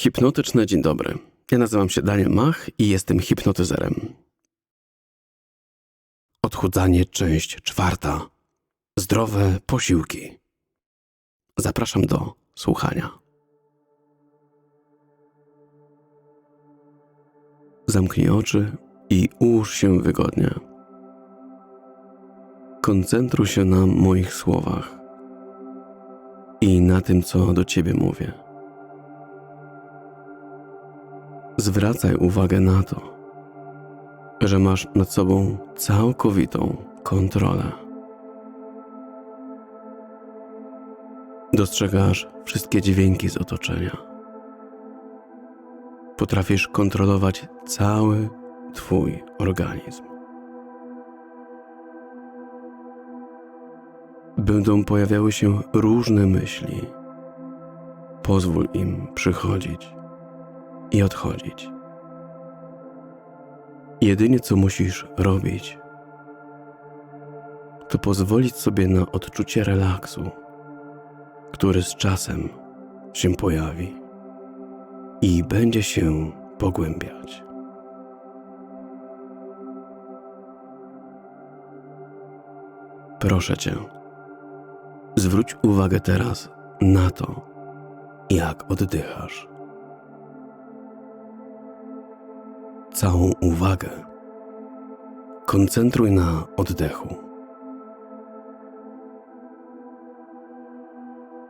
Hipnotyczne dzień dobry. Ja nazywam się Daniel Mach i jestem hipnotyzerem. Odchudzanie, część czwarta. Zdrowe posiłki. Zapraszam do słuchania. Zamknij oczy i ułóż się wygodnie. Koncentruj się na moich słowach i na tym, co do ciebie mówię. Zwracaj uwagę na to, że masz nad sobą całkowitą kontrolę. Dostrzegasz wszystkie dźwięki z otoczenia. Potrafisz kontrolować cały Twój organizm. Będą pojawiały się różne myśli. Pozwól im przychodzić i odchodzić. Jedynie co musisz robić, to pozwolić sobie na odczucie relaksu, który z czasem się pojawi i będzie się pogłębiać. Proszę cię, zwróć uwagę teraz na to, jak oddychasz. Całą uwagę koncentruj na oddechu.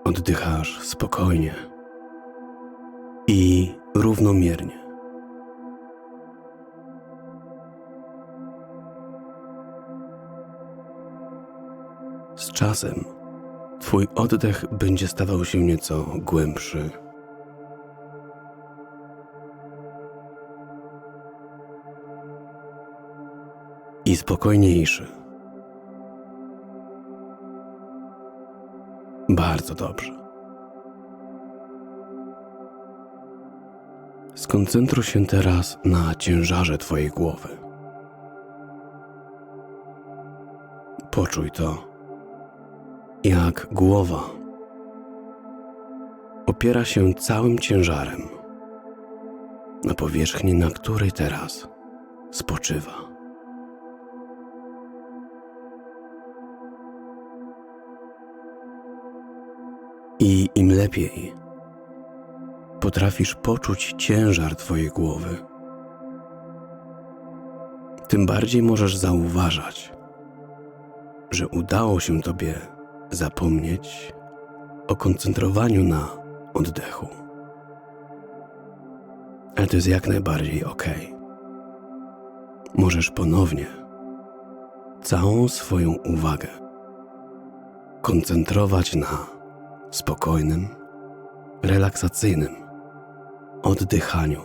Oddychasz spokojnie i równomiernie. Z czasem Twój oddech będzie stawał się nieco głębszy. Spokojniejszy. Bardzo dobrze. Skoncentruj się teraz na ciężarze Twojej głowy. Poczuj to jak głowa opiera się całym ciężarem na powierzchni, na której teraz spoczywa. I im lepiej potrafisz poczuć ciężar Twojej głowy, tym bardziej możesz zauważać, że udało się Tobie zapomnieć o koncentrowaniu na oddechu. Ale to jest jak najbardziej ok. Możesz ponownie całą swoją uwagę koncentrować na spokojnym, relaksacyjnym oddychaniu.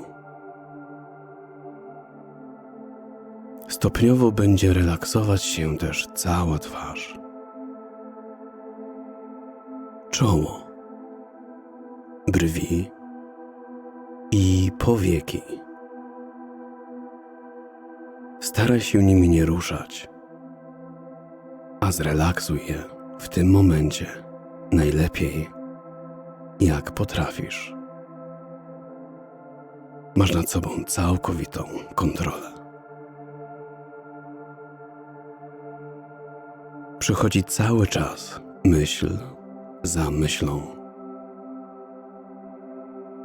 Stopniowo będzie relaksować się też cała twarz czoło, brwi i powieki. Staraj się nimi nie ruszać, a zrelaksuj je w tym momencie najlepiej, jak potrafisz. Masz nad sobą całkowitą kontrolę. Przychodzi cały czas myśl za myślą.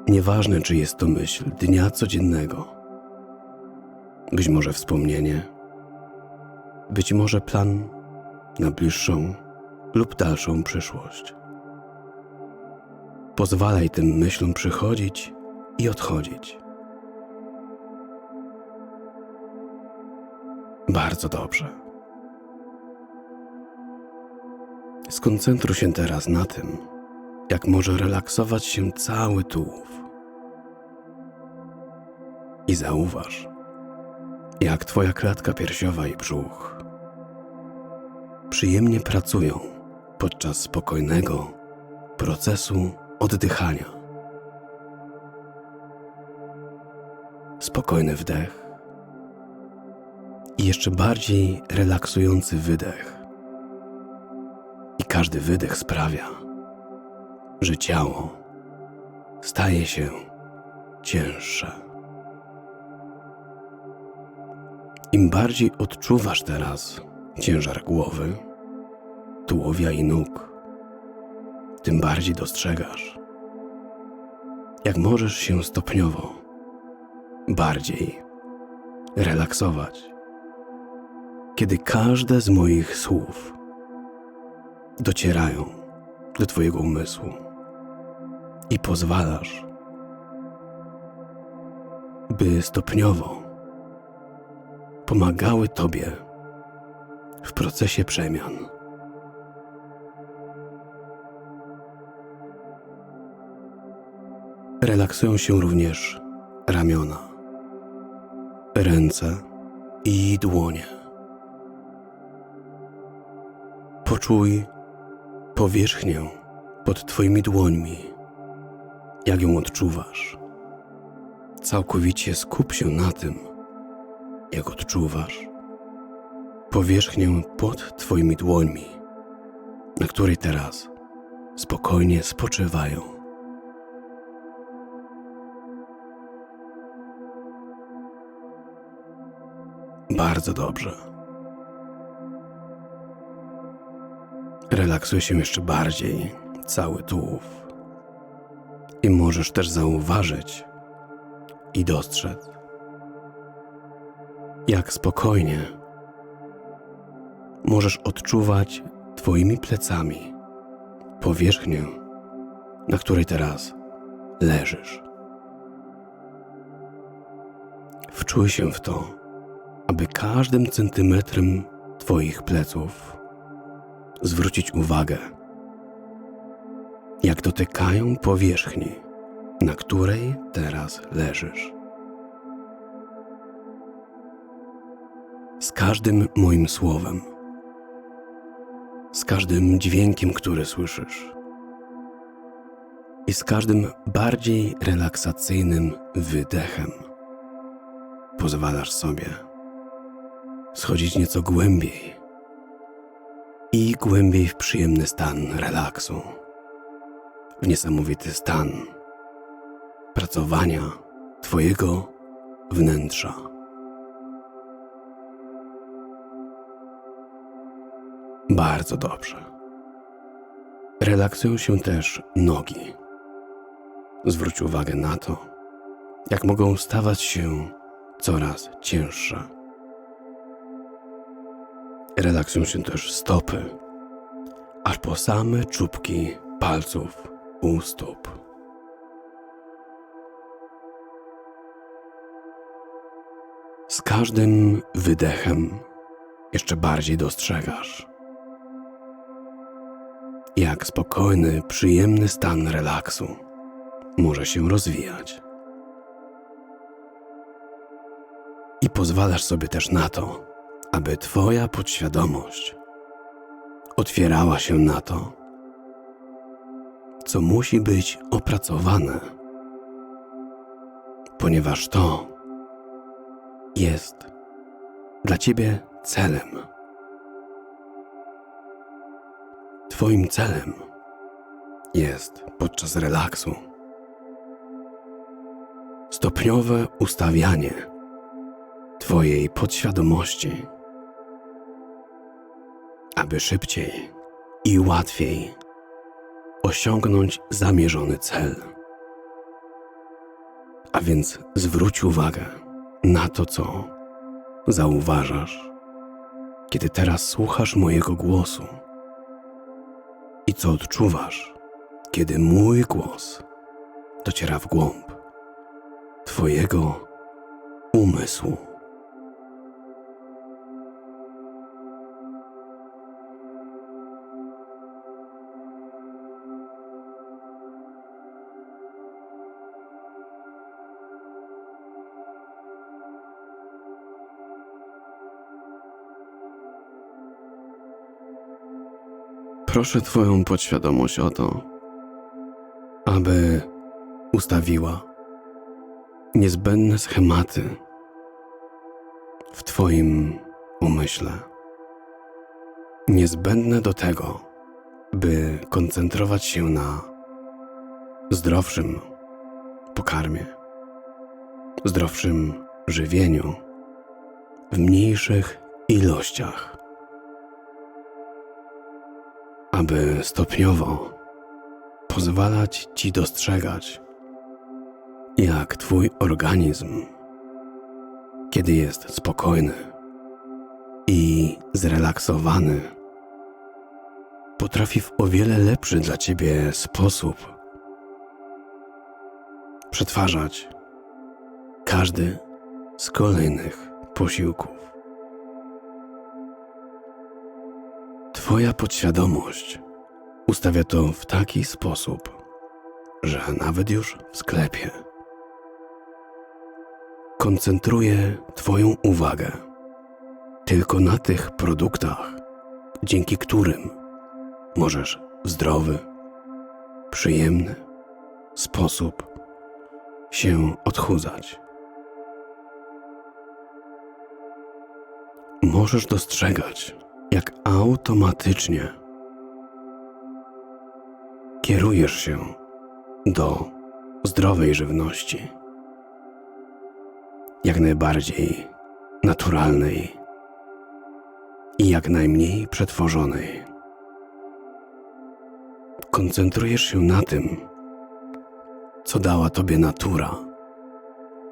Nieważne, czy jest to myśl dnia codziennego, być może wspomnienie, być może plan na bliższą lub dalszą przyszłość. Pozwalaj tym myślom przychodzić i odchodzić. Bardzo dobrze. Skoncentruj się teraz na tym, jak może relaksować się cały tułów. I zauważ, jak Twoja klatka piersiowa i brzuch przyjemnie pracują podczas spokojnego procesu oddychania. Spokojny wdech i jeszcze bardziej relaksujący wydech każdy wydech sprawia, że ciało staje się cięższe. Im bardziej odczuwasz teraz ciężar głowy, tułowia i nóg, tym bardziej dostrzegasz, jak możesz się stopniowo bardziej relaksować, kiedy każde z moich słów docierają do Twojego umysłu i pozwalasz, by stopniowo pomagały Tobie w procesie przemian. Relaksują się również ramiona, ręce i dłonie. Poczuj powierzchnię pod Twoimi dłońmi, jak ją odczuwasz. Całkowicie skup się na tym, jak odczuwasz powierzchnię pod Twoimi dłońmi, na której teraz spokojnie spoczywają. Bardzo dobrze. Relaksuje się jeszcze bardziej cały tułów. I możesz też zauważyć i dostrzec, jak spokojnie możesz odczuwać Twoimi plecami powierzchnię, na której teraz leżysz. Wczuj się w to, aby każdym centymetrem Twoich pleców zwrócić uwagę, jak dotykają powierzchni, na której teraz leżysz. Z każdym moim słowem, z każdym dźwiękiem, który słyszysz, i z każdym bardziej relaksacyjnym wydechem pozwalasz sobie schodzić nieco głębiej i głębiej w przyjemny stan relaksu, w niesamowity stan pracowania Twojego wnętrza. Bardzo dobrze. Relaksują się też nogi. Zwróć uwagę na to, jak mogą stawać się coraz cięższe. Relaksują się też stopy, aż po same czubki palców u stóp. Z każdym wydechem jeszcze bardziej dostrzegasz, jak spokojny, przyjemny stan relaksu może się rozwijać. I pozwalasz sobie też na to, aby Twoja podświadomość otwierała się na to, co musi być opracowane, ponieważ to jest dla Ciebie celem. Twoim celem jest podczas relaksu stopniowe ustawianie Twojej podświadomości, aby szybciej i łatwiej osiągnąć zamierzony cel. A więc zwróć uwagę na to, co zauważasz, kiedy teraz słuchasz mojego głosu i co odczuwasz, kiedy mój głos dociera w głąb Twojego umysłu. Proszę Twoją podświadomość o to, aby ustawiła niezbędne schematy w Twoim umyśle. Niezbędne do tego, by koncentrować się na zdrowszym pokarmie, zdrowszym żywieniu w mniejszych ilościach, aby stopniowo pozwalać Ci dostrzegać, jak Twój organizm, kiedy jest spokojny i zrelaksowany, potrafi w o wiele lepszy dla Ciebie sposób przetwarzać każdy z kolejnych posiłków. Twoja podświadomość ustawia to w taki sposób, że nawet już w sklepie koncentruje Twoją uwagę tylko na tych produktach, dzięki którym możesz w zdrowy, przyjemny sposób się odchudzać. Możesz dostrzegać, jak automatycznie kierujesz się do zdrowej żywności, jak najbardziej naturalnej i jak najmniej przetworzonej. Koncentrujesz się na tym, co dała Tobie natura,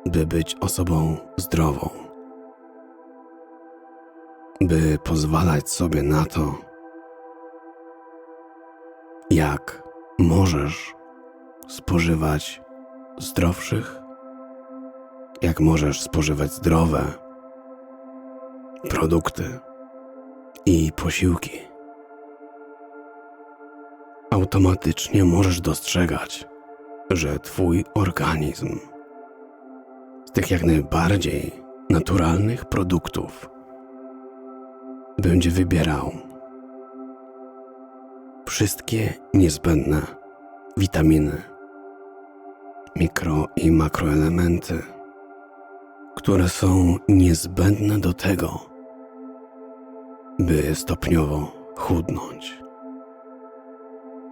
by być osobą zdrową, by pozwalać sobie na to, jak możesz spożywać zdrowszych, jak możesz spożywać zdrowe produkty i posiłki. Automatycznie możesz dostrzegać, że Twój organizm z tych jak najbardziej naturalnych produktów będzie wybierał. Wszystkie niezbędne witaminy, mikro i makroelementy, które są niezbędne do tego, by stopniowo chudnąć,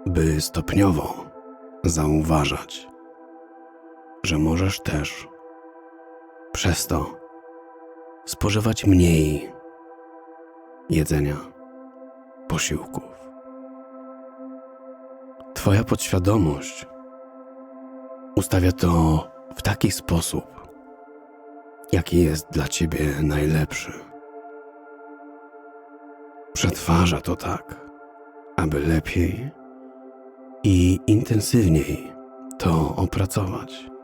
by stopniowo zauważać, że możesz też przez to spożywać mniej jedzenia, posiłków. Twoja podświadomość ustawia to w taki sposób, jaki jest dla Ciebie najlepszy. Przetwarza to tak, aby lepiej i intensywniej to opracować.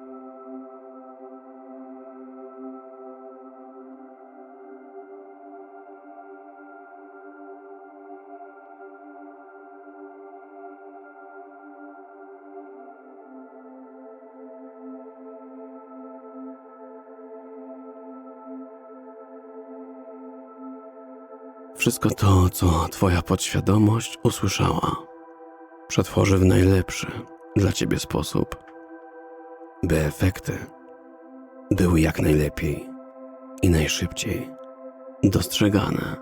Wszystko to, co Twoja podświadomość usłyszała, przetworzy w najlepszy dla Ciebie sposób, by efekty były jak najlepiej i najszybciej dostrzegane.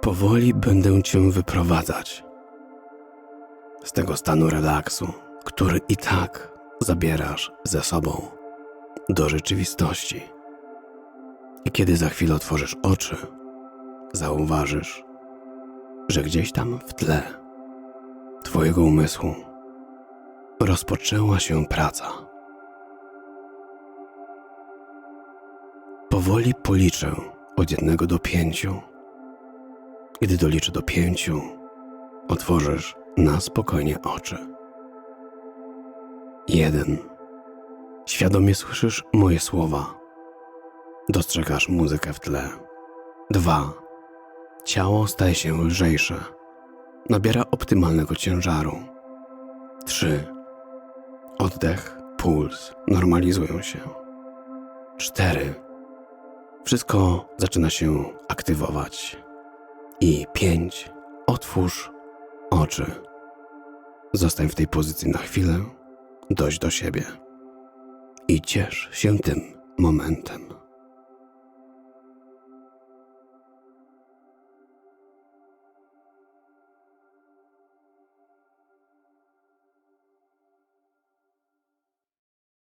Powoli będę Cię wyprowadzać z tego stanu relaksu, który i tak zabierasz ze sobą do rzeczywistości. I kiedy za chwilę otworzysz oczy, zauważysz, że gdzieś tam w tle Twojego umysłu rozpoczęła się praca. Powoli policzę od jednego do pięciu. Gdy doliczę do pięciu, otworzysz na spokojnie oczy. Jeden. Świadomie słyszysz moje słowa. Dostrzegasz muzykę w tle. Dwa. Ciało staje się lżejsze. Nabiera optymalnego ciężaru. 3. Oddech, puls normalizują się. 4. Wszystko zaczyna się aktywować. I 5. Otwórz oczy. Zostań w tej pozycji na chwilę, dość do siebie i ciesz się tym momentem.